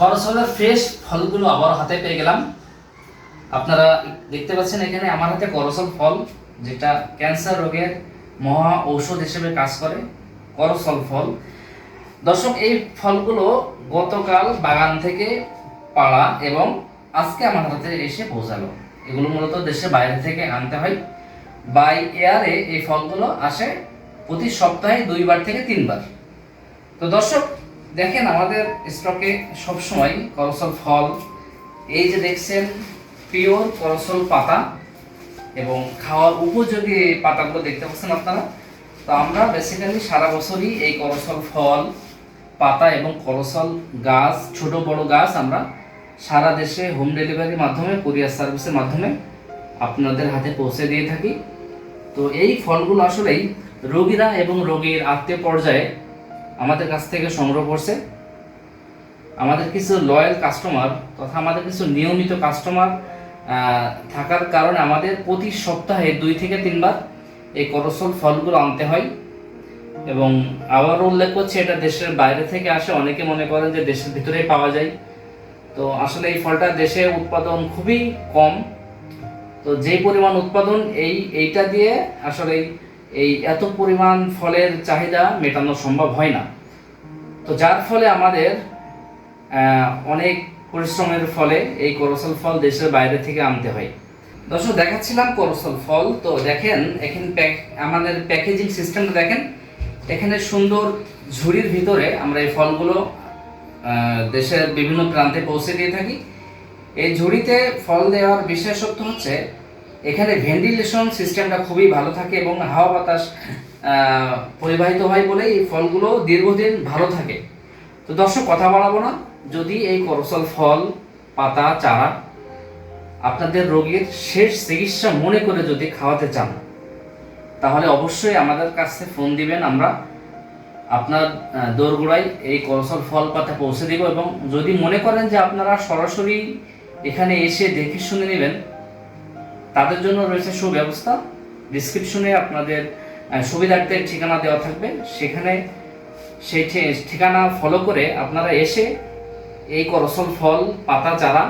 করসলের fresh ফলগুলো আবার হাতে পেয়ে গেলাম। আপনারা দেখতে পাচ্ছেন এখানে আমার হাতে করসল ফল, যেটা ক্যান্সার রোগের মহা ঔষধ হিসেবে কাজ করে, করসল ফল। দর্শক, এই ফলগুলো গতকাল বাগান থেকে পাড়া এবং আজকে আমার হাতে এসে পৌঁছালো। এগুলো মূলত দেশের বাইরে থেকে আনতে হয়। বাই এয়ারে এই ফলগুলো আসে প্রতি সপ্তাহে দুইবার থেকে তিনবার। তো দর্শক দেখেন আমাদের স্টকে সবসময় করসল ফল, এই যে দেখছেন পিওর করসল পাতা এবং খাওয়ার উপযোগী পাতাগুলো দেখতে পাচ্ছেন আপনারা? তো আমরা বেসিক্যালি সারা বছরই এই করসল ফল, পাতা এবং করসল গাছ, ছোট বড় গাছ আমরা সারা দেশে হোম ডেলিভারির মাধ্যমে কুরিয়ার সার্ভিসের মাধ্যমে আপনাদের হাতে পৌঁছে দিয়ে থাকি। তো এই ফলগুলো আসলেই রোগীরা এবং রোগীর আত্মীয় পর্যায়ে আমাদের কাছ থেকে সংগ্রহ করছে। আমাদের কিছু লয়াল কাস্টমার তথা আমাদের কিছু নিয়মিত কাস্টমার থাকার কারণে আমাদের প্রতি সপ্তাহে দুই থেকে তিনবার এই করসল ফলগুলো আনতে হয়। এবং আবারও উল্লেখ করছি, এটা দেশের বাইরে থেকে আসে, অনেকে মনে করেন যে দেশের ভিতরেই পাওয়া যায়। তো আসলে এই ফলটা দেশে উৎপাদন খুবই কম। তো যে পরিমাণ উৎপাদন এই, এইটা দিয়ে আসলে এই এত পরিমাণ ফলের চাহিদা মেটানো সম্ভব হয় না। তো যার ফলে আমাদের অনেক পরিশ্রমের ফলে এই করসল ফল দেশের বাইরে থেকে আনতে হয়। দর্শক, দেখাচ্ছিলাম করসল ফল। তো দেখেন, এখানে প্যাক, আমাদের প্যাকেজিং সিস্টেমটা দেখেন। এখানে সুন্দর ঝুড়ির ভিতরে আমরা এই ফলগুলো দেশের বিভিন্ন প্রান্তে পৌঁছে দিয়ে থাকি। এই ঝুড়িতে ফল দেওয়ার বিশেষত্ব হচ্ছে এখানে ভেন্টিলেশন সিস্টেমটা খুবই ভালো থাকে এবং হাওয়া বাতাস পরিবাহিত হয় বলে এই ফলগুলো দীর্ঘদিন ভালো থাকে। তো দর্শক, কথা বাড়াবো না। যদি এই করসল ফল, পাতা, চারা আপনাদের রোগীর শেষ চিকিৎসা মনে করে যদি খাওয়াতে চান, তাহলে অবশ্যই আমাদের কাছে ফোন দিবেন। আমরা আপনার দোরগোড়ায় এই করসল ফল, পাতা পৌঁছে দিব এবং যদি মনে করেন যে আপনারা সরাসরি এখানে এসে দেখে শুনে নেবেন তাদের জন্য রয়েছে সুব্যবস্থা। ডিসক্রিপশনে আপনাদের সুবিধার্থের ঠিকানা দেওয়া থাকবে। সেখানে সেই ঠিকানা ফলো করে আপনারা এসে এই করসল ফল, পাতা চারা,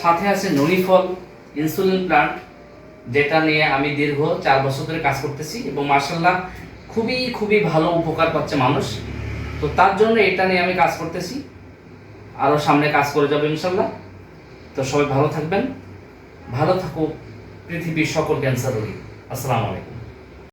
সাথে আছে ননি ফল ইনসুলিন প্লান্ট যেটা নিয়ে আমি দীর্ঘ চার বছর ধরে কাজ করতেছি এবং মার্শাল্লাহ খুবই খুবই ভালো উপকার পাচ্ছে মানুষ। তো তার জন্য এটা নিয়ে আমি কাজ করতেছি। আরও সামনে কাজ করে যাব ইনশাল্লাহ তো সবাই ভালো থাকবেন। ভালো থাকুক পৃথিবীর সকল ক্যান্সার রোগী। আসসালামু আলাইকুম।